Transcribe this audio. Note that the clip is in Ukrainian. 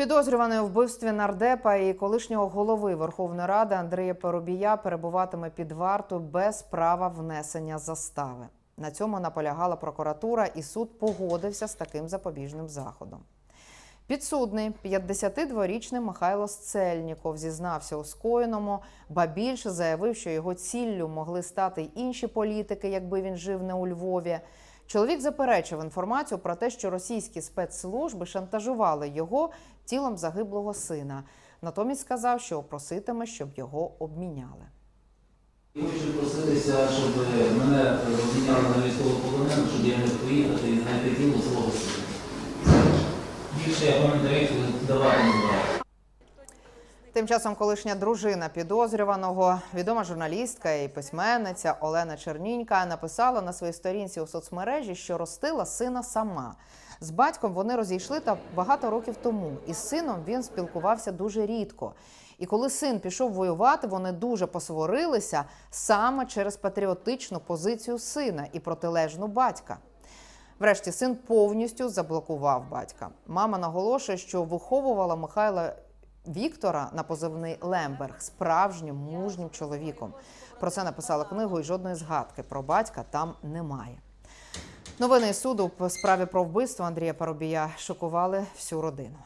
Підозрюваний у вбивстві нардепа і колишнього голови Верховної Ради Андрія Поробія перебуватиме під вартою без права внесення застави. На цьому наполягала прокуратура, і суд погодився з таким запобіжним заходом. Підсудний 52-річний Михайло Сцельніков зізнався у скоєному, ба більше заявив, що його ціллю могли стати й інші політики, якби він жив не у Львові. Чоловік заперечив інформацію про те, що російські спецслужби шантажували його тілом загиблого сина. Натомість сказав, що проситиме, щоб його обміняли. Хочу проситися, щоб мене обміняли на військовополонену, щоб я міг поїхати і знайти тіло свого сина. Більше я пам'ятаю, не. Тим часом колишня дружина підозрюваного, відома журналістка і письменниця Олена Чернінька написала на своїй сторінці у соцмережі, що ростила сина сама. З батьком вони розійшли та багато років тому. Із сином він спілкувався дуже рідко. І коли син пішов воювати, вони дуже посварилися саме через патріотичну позицію сина і протилежну батька. Врешті син повністю заблокував батька. Мама наголошує, що виховувала Михайла Віктора на позивний Лемберг справжнім мужнім чоловіком. Про це написала книгу, і жодної згадки про батька там немає. Новини суду по справі про вбивство Андрія Парубія шокували всю родину.